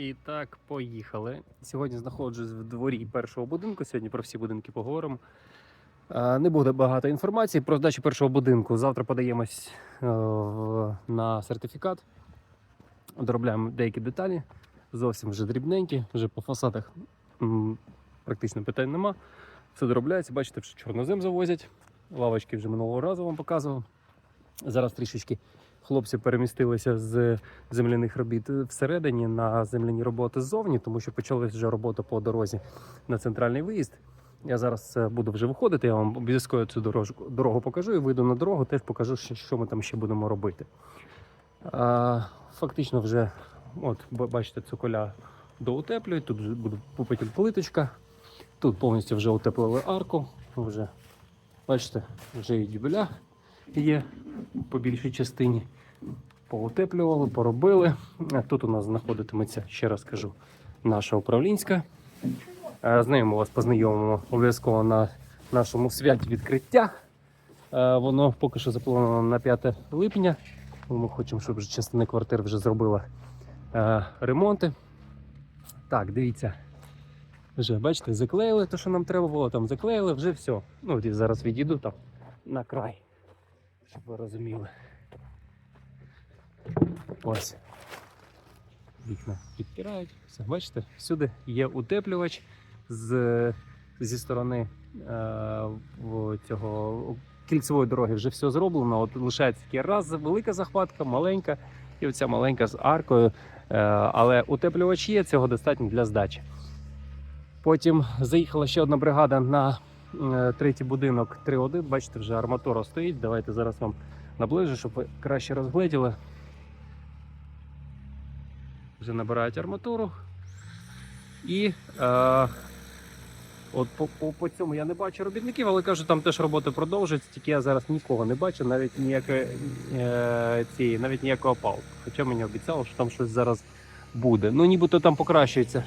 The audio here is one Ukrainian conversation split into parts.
І так, поїхали. Сьогодні знаходжусь в дворі першого будинку. Сьогодні про всі будинки поговоримо. Не буде багато інформації про здачу першого будинку. Завтра подаємось е, на сертифікат. Доробляємо деякі деталі. Зовсім вже дрібненькі, вже по фасадах практично питань нема. Все доробляється. Бачите, що чорнозем завозять. Лавочки вже минулого разу вам показував. Зараз трішечки хлопці перемістилися з земляних робіт всередині на земляні роботи ззовні, тому що почалась вже робота по дорозі на центральний виїзд. Я зараз е, буду вже виходити, я вам обов'язково цю дорожку, дорогу покажу і вийду на дорогу, теж покажу, що, ми там ще будемо робити. А, фактично вже, от ба- бачите, цоколя доутеплюють, тут буде потім плиточка. Тут повністю вже утеплили арку. Вже, бачите, вже і дюбеля є по більшій частині. Поутеплювали, поробили. Тут у нас знаходитиметься, ще раз кажу, наша управлінська. Е, З нею ми вас познайомимо обов'язково на нашому святі відкриття. Е, Воно поки що заплановано на 5 липня. Ми хочемо, щоб частина квартир вже зробила е, ремонти. Так, дивіться. Вже бачите, заклеїли те, що нам треба було, там заклеїли, вже все. Ну, зараз відійду там на край, щоб ви розуміли. Ось. Вікна підпирають. Все, бачите, всюди є утеплювач з, зі сторони е, цього кільцевої дороги вже все зроблено. От лишається тільки раз велика захватка, маленька, і оця маленька з аркою. Е, але утеплювач є, цього достатньо для здачі. Потім заїхала ще одна бригада на третій будинок 3.1. Бачите, вже арматура стоїть. Давайте зараз вам наближу, щоб ви краще розгледіли. Вже набирають арматуру. І е, от по, по, по цьому я не бачу робітників, але кажу, там теж роботи продовжуються, тільки я зараз нікого не бачу, навіть ніякої е, цієї, навіть ніякого палку. Хоча мені обіцяли, що там щось зараз буде. Ну, нібито там покращується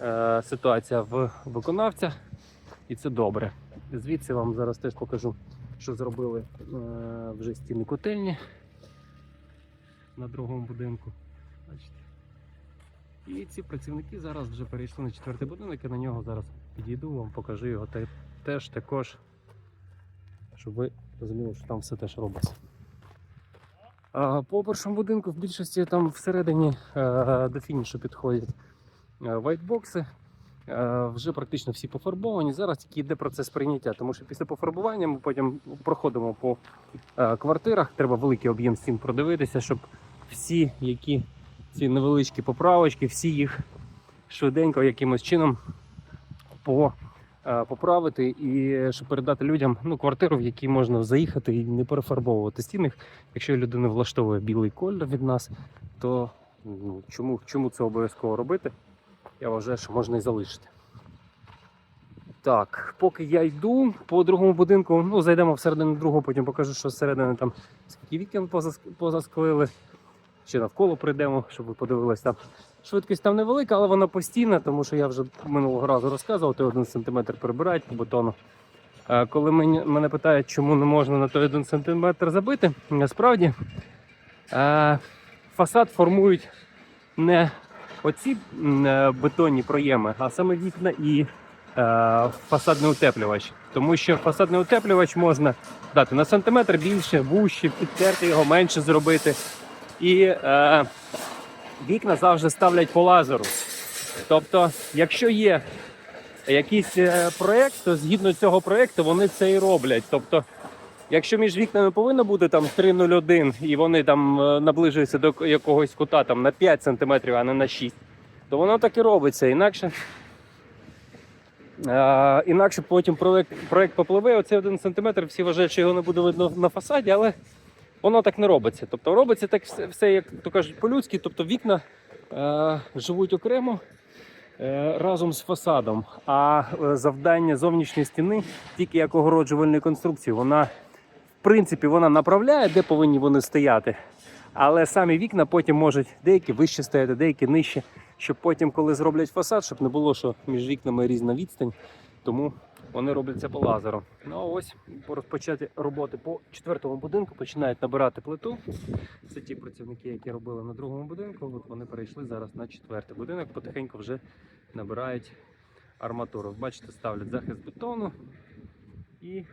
е, ситуація в виконавця, і це добре. Звідси вам зараз теж покажу, що зробили е, вже стіни котельні на другому будинку. Бачите. І ці працівники зараз вже перейшли на четвертий будинок, я на нього зараз підійду, вам покажу його те- теж також, щоб ви розуміли, що там все теж робиться. По першому будинку в більшості там всередині е, до фінішу підходять е, вайтбокси. Е, Вже практично всі пофарбовані. Зараз тільки йде процес прийняття, тому що після пофарбування ми потім проходимо по е, квартирах. Треба великий об'єм стін продивитися, щоб всі, які ці невеличкі поправочки, всі їх швиденько якимось чином по, е, поправити і щоб передати людям ну, квартиру, в якій можна заїхати і не перефарбовувати стіни. Якщо людина влаштовує білий колір від нас, то ну, чому, чому це обов'язково робити? Я вважаю, що можна і залишити. Так, поки я йду по другому будинку, ну зайдемо всередину другого, потім покажу, що зсередини там скільки вікон позасклили. Ще навколо прийдемо, щоб ви подивились там. Швидкість там невелика, але вона постійна, тому що я вже минулого разу розказував, той один сантиметр прибирають по бетону. Коли мене питають, чому не можна на той один сантиметр забити, насправді фасад формують не оці е, бетонні проєми, а саме вікна і е, фасадний утеплювач. Тому що фасадний утеплювач можна дати на сантиметр більше, вужче, підтерти його, менше зробити. І е, вікна завжди ставлять по лазеру. Тобто, якщо є якийсь е, проєкт, то згідно цього проєкту вони це і роблять. Тобто, якщо між вікнами повинно бути там 3,01 і вони там е, наближуються до якогось кута там, на 5 см, а не на 6, то воно так і робиться. Інакше, е, інакше потім проєкт, проєкт попливе, оцей 1 см, всі вважають, що його не буде видно на фасаді, але воно так не робиться. Тобто робиться так все, все як то кажуть, по-людськи, тобто вікна е, живуть окремо разом з фасадом. А завдання зовнішньої стіни тільки як огороджувальної конструкції. Вона, принципі, вона направляє, де повинні вони стояти. Але самі вікна потім можуть деякі вище стояти, деякі нижче, щоб потім, коли зроблять фасад, щоб не було, що між вікнами різна відстань. Тому Вони робляться по лазеру. Ну а ось по розпочаті роботи по четвертому будинку починають набирати плиту. Це ті працівники, які робили на другому будинку. От вони перейшли зараз на четвертий будинок. Потихеньку вже набирають арматуру. Бачите, ставлять захист бетону і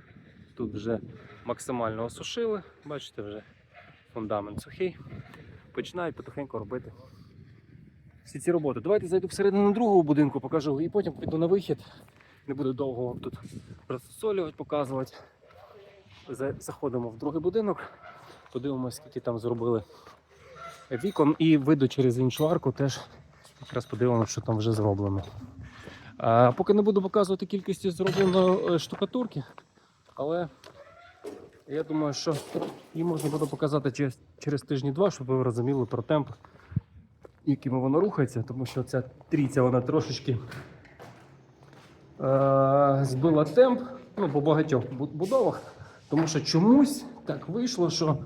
тут вже максимально осушили. Бачите, вже фундамент сухий. Починають потихеньку робити всі ці роботи. Давайте зайду всередину другого будинку, покажу і потім піду на вихід. Не буду довго вам тут розсолювати, показувати. Заходимо в другий будинок, подивимося, скільки там зробили вікон, і вийду через іншу арку теж якраз подивимося, що там вже зроблено. А, поки не буду показувати кількості зробленої е, штукатурки, але я думаю, що її можна буде показати через, через тижні-два, щоб ви розуміли про темп, яким воно рухається, тому що ця трійця вона трошечки е, збила темп ну, по багатьох будовах, тому що чомусь так вийшло, що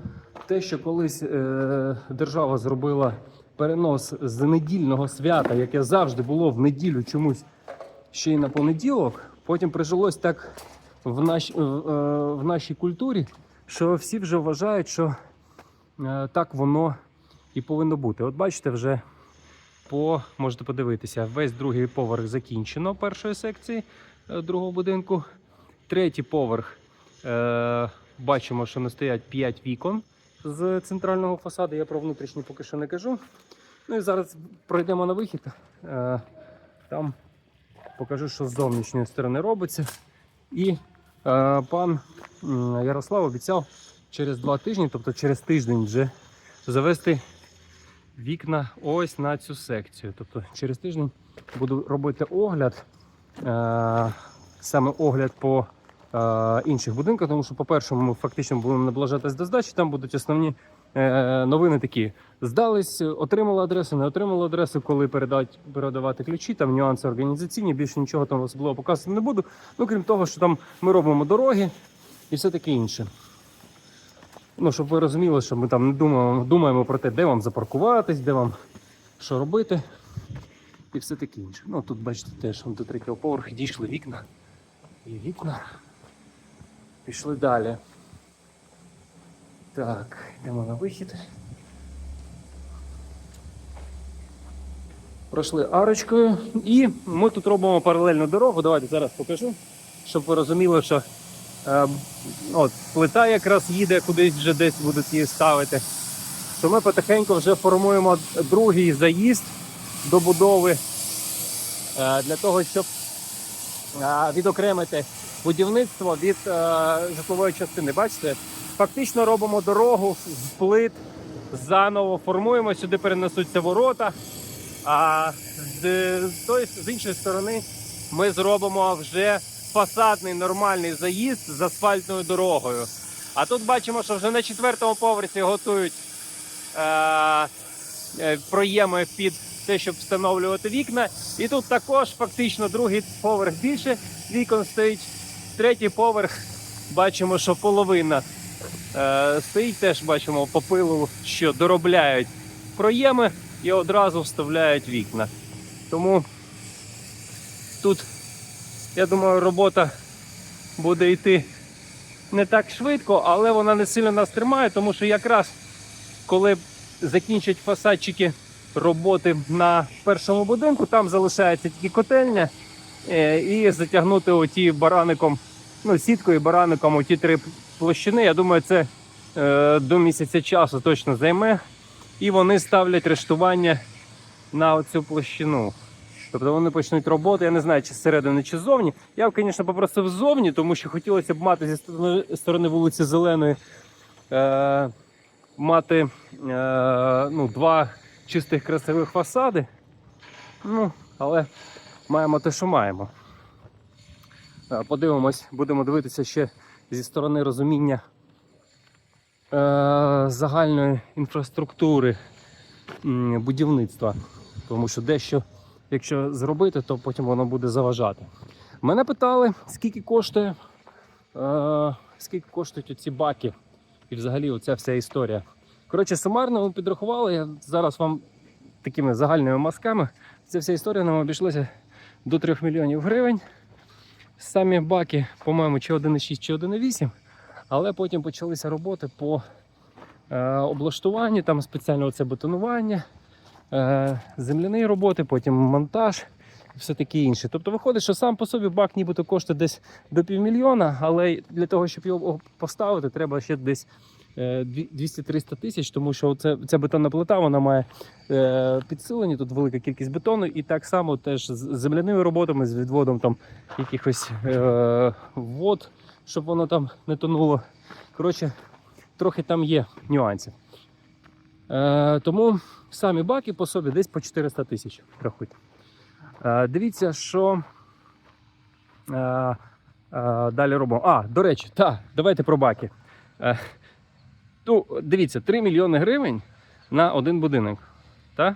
те, що колись е, держава зробила перенос з недільного свята, яке завжди було в неділю чомусь ще й на понеділок, потім прижилось так в, наш, е, в нашій культурі, що всі вже вважають, що е, так воно і повинно бути. От бачите, вже по можете подивитися, весь другий поверх закінчено першої секції е, другого будинку. Третій поверх бачимо, що не стоять 5 вікон з центрального фасаду. Я про внутрішній поки що не кажу. Ну і зараз пройдемо на вихід. Там покажу, що з зовнішньої сторони робиться. І пан Ярослав обіцяв через два тижні, тобто через тиждень, вже завести вікна ось на цю секцію. Тобто через тиждень буду робити огляд, е, саме огляд по е, інших будинках, тому що, по-перше, ми фактично будемо наближатись до здачі, там будуть основні е, новини такі. Здались, отримали адресу, не отримали адресу, коли передать, передавати ключі, там нюанси організаційні, більше нічого там особливо показувати не буду. Ну, крім того, що там ми робимо дороги і все таке інше. Ну, щоб ви розуміли, що ми там не думаємо, думаємо про те, де вам запаркуватись, де вам що робити. І все таке інше. Ну тут бачите теж до третього поверху дійшли вікна. І вікна. Пішли далі. Так, йдемо на вихід. Пройшли арочкою. І ми тут робимо паралельну дорогу. Давайте зараз покажу, щоб ви розуміли, що е, от, плита якраз їде кудись вже десь будуть її ставити. То ми потихеньку вже формуємо другий заїзд до будови е, для того, щоб е, відокремити будівництво від е, житлової частини. Бачите, фактично робимо дорогу з плит заново формуємо, сюди перенесуться ворота. А з, з, іншої сторони ми зробимо вже фасадний нормальний заїзд з асфальтною дорогою. А тут бачимо, що вже на четвертому поверсі готують е, е, проєми під те, щоб встановлювати вікна. І тут також фактично другий поверх більше вікон стоїть. Третій поверх бачимо, що половина стоїть. Теж бачимо по пилу, що доробляють проєми і одразу вставляють вікна. Тому тут, я думаю, робота буде йти не так швидко, але вона не сильно нас тримає, тому що якраз коли закінчать фасадчики роботи на першому будинку, там залишається тільки котельня е, і затягнути оті бараником, ну, сіткою бараником оті три площини. Я думаю, це е, до місяця часу точно займе. І вони ставлять рештування на оцю площину. Тобто вони почнуть роботу, я не знаю, чи зсередини, чи ззовні. Я б, звісно, попросив ззовні, тому що хотілося б мати зі сторони, вулиці Зеленої е, мати е, ну, два чистих красивих фасади. Ну, але маємо те, що маємо. Е, Подивимось, будемо дивитися ще зі сторони розуміння е, загальної інфраструктури будівництва. Тому що дещо, якщо зробити, то потім воно буде заважати. Мене питали, скільки коштує, е, скільки коштують оці баки і взагалі оця вся історія. Коротше, сумарно ми підрахували, я зараз вам такими загальними мазками. Ця вся історія нам обійшлася до 3 мільйонів гривень. Самі баки, по-моєму, чи 1,6, чи 1,8, але потім почалися роботи по е, облаштуванню, там спеціально оце бетонування, е, земляні роботи, потім монтаж і все таке інше. Тобто виходить, що сам по собі бак нібито коштує десь до півмільйона, але для того, щоб його поставити, треба ще десь 200-300 тисяч, тому що це, ця бетонна плита вона має е, підсилення, тут велика кількість бетону, і так само теж з земляними роботами, з відводом там якихось е, вод, щоб воно там не тонуло. Коротше, трохи там є нюансів. Е, тому самі баки по собі десь по 400 тисяч рахуйте. Е, дивіться, що е, е, далі робимо. А, до речі, так, давайте про баки. Е, ну, дивіться, 3 мільйони гривень на один будинок. Та?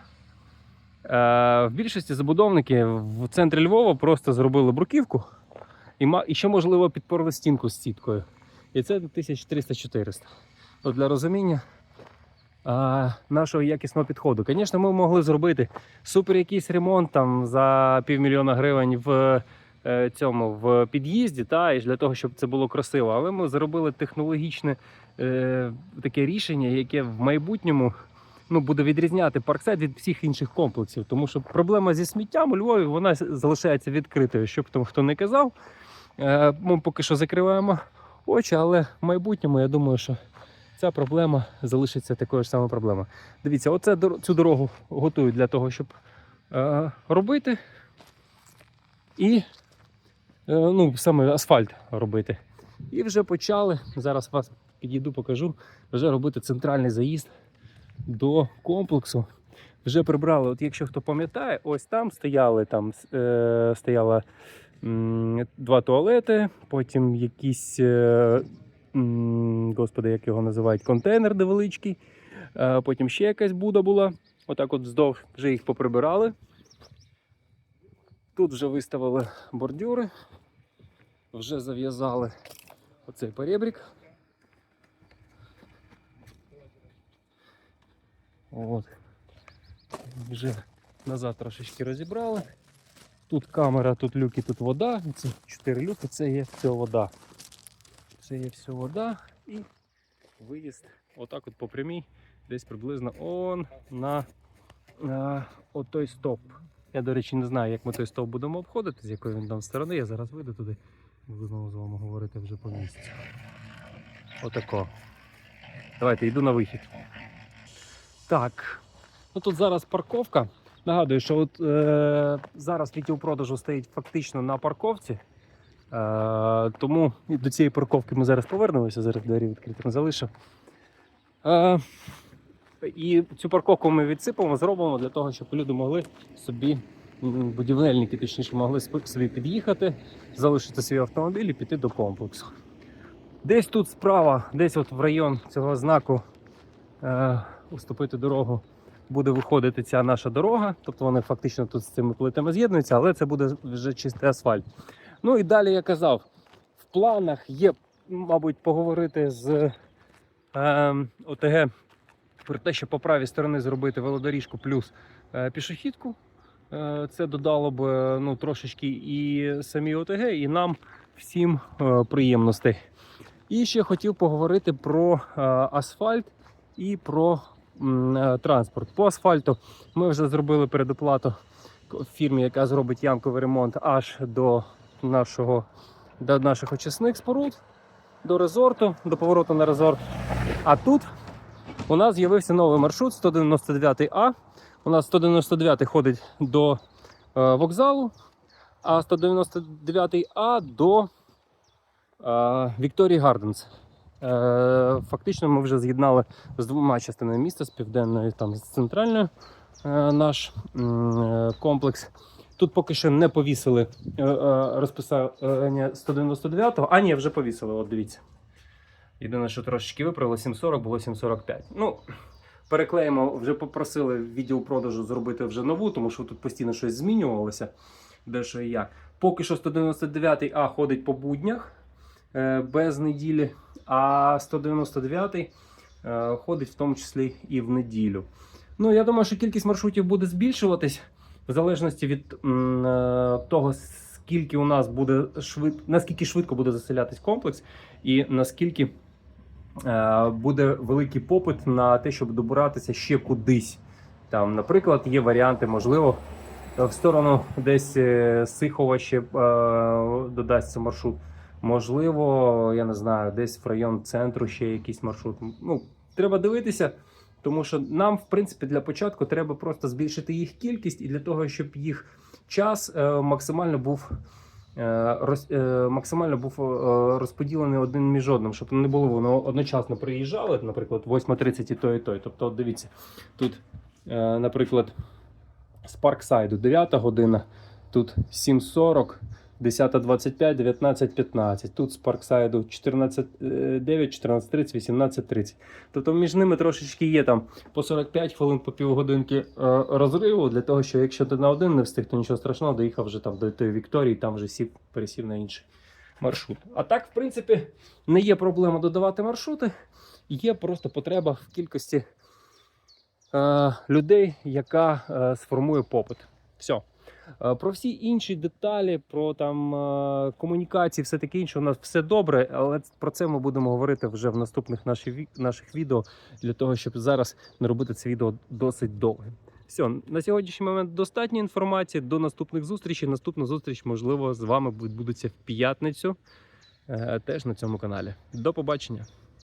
Е, в більшості забудовники в центрі Львова просто зробили бруківку і, і ще, можливо, підпорли стінку з сіткою. І це 1300-400. От для розуміння а, нашого якісного підходу. Звісно, ми могли зробити супер якийсь ремонт там за півмільйона гривень в е, цьому в під'їзді, та, і для того, щоб це було красиво. Але ми зробили технологічне е, таке рішення, яке в майбутньому ну, буде відрізняти парксайд від всіх інших комплексів. Тому що проблема зі сміттям у Львові вона залишається відкритою. Щоб там хто не казав, е, ми поки що закриваємо очі, але в майбутньому я думаю, що ця проблема залишиться такою ж самою проблемою. Дивіться, оце цю дорогу готують для того, щоб е, робити. І ну, саме асфальт робити. І вже почали. Зараз вас підійду, покажу. Вже робити центральний заїзд до комплексу. Вже прибрали. От якщо хто пам'ятає, ось там стояли там е, стояла м, два туалети, потім якісь, е, м, господи, як його називають, контейнер невеличкий. Е, потім ще якась буда була. Отак от вздовж вже їх поприбирали. Тут вже виставили бордюри, вже зав'язали оцей перебрік. От. Вже назад трошечки розібрали. Тут камера, тут люки, тут вода. Це чотири люки, це є все вода. Це є все вода і виїзд отак от по прямій, десь приблизно он на, на отой стоп. Я, до речі, не знаю, як ми той стовп будемо обходити, з якої він там сторони. Я зараз вийду туди буду знову з вами говорити вже по місці. Отако. Давайте йду на вихід. Так. Ну тут зараз парковка. Нагадую, що от, е, зараз відділ продажу стоїть фактично на парковці. Е, тому до цієї парковки ми зараз повернемося, зараз двері відкритими залишив. Е, і цю парковку ми відсипемо, зробимо для того, щоб люди могли собі, будівельники точніше, могли собі під'їхати, залишити свій автомобіль і піти до комплексу. Десь тут справа, десь от в район цього знаку е, уступити дорогу, буде виходити ця наша дорога. Тобто вони фактично тут з цими плитами з'єднуються, але це буде вже чистий асфальт. Ну і далі я казав, в планах є, мабуть, поговорити з е, ОТГ про те, щоб по правій стороні зробити велодоріжку плюс е, пішохідку. Е, Це додало б е, ну, трошечки і самі ОТГ, і нам всім е, приємностей. І ще хотів поговорити про е, асфальт і про транспорт. По асфальту ми вже зробили передоплату фірмі, яка зробить ямковий ремонт аж до нашого до наших очисних споруд, до резорту, до повороту на резорт. А тут у нас з'явився новий маршрут 199А. У нас 199 ходить до е, вокзалу, а 199А до е, Вікторії Гарденс. Е, фактично ми вже з'єднали з двома частинами міста, з південною там з центральною е, наш е, комплекс. Тут поки що не повісили розписання 199-го. А ні, вже повісили, от дивіться. Єдине, що трошечки виправили 740, було 745. Ну, переклеїмо, вже попросили відділ продажу зробити вже нову, тому що тут постійно щось змінювалося, де що і як. Поки що 199 А ходить по буднях без неділі, а 199 е, ходить в тому числі і в неділю. Ну, я думаю, що кількість маршрутів буде збільшуватись в залежності від е, того, наскільки у нас буде швид... наскільки швидко буде заселятись комплекс, і наскільки е, буде великий попит на те, щоб добиратися ще кудись. Там, наприклад, є варіанти, можливо, в сторону десь е, Сихова ще е, додасться маршрут. Можливо, я не знаю, десь в район центру ще якийсь маршрут. Ну, треба дивитися, тому що нам, в принципі, для початку треба просто збільшити їх кількість і для того, щоб їх час е, максимально був. е, роз- е, Максимально був розподілений один між одним, щоб не було воно одночасно приїжджали, наприклад, 8.30 і то, і то. Тобто, дивіться, тут, наприклад, з Парксайду 9 година, тут 7.40, 10.25, 19.15. Тут з Парксайду 14.9, 14.30, 18.30. Тобто між ними трошечки є там по 45 хвилин, по півгодинки е, розриву, для того, що якщо ти на один не встиг, то нічого страшного, доїхав вже там до тої Вікторії, там вже сів, пересів на інший маршрут. А так, в принципі, не є проблема додавати маршрути, є просто потреба в кількості е, людей, яка е, сформує попит. Все. Е, Про всі інші деталі, про там е, комунікації, все таке інше, у нас все добре, але про це ми будемо говорити вже в наступних наших, наших відео, для того, щоб зараз не робити це відео досить довгим. Все, на сьогоднішній момент достатньо інформації. До наступних зустрічей. Наступна зустріч, можливо, з вами відбудеться в п'ятницю, е, теж на цьому каналі. До побачення.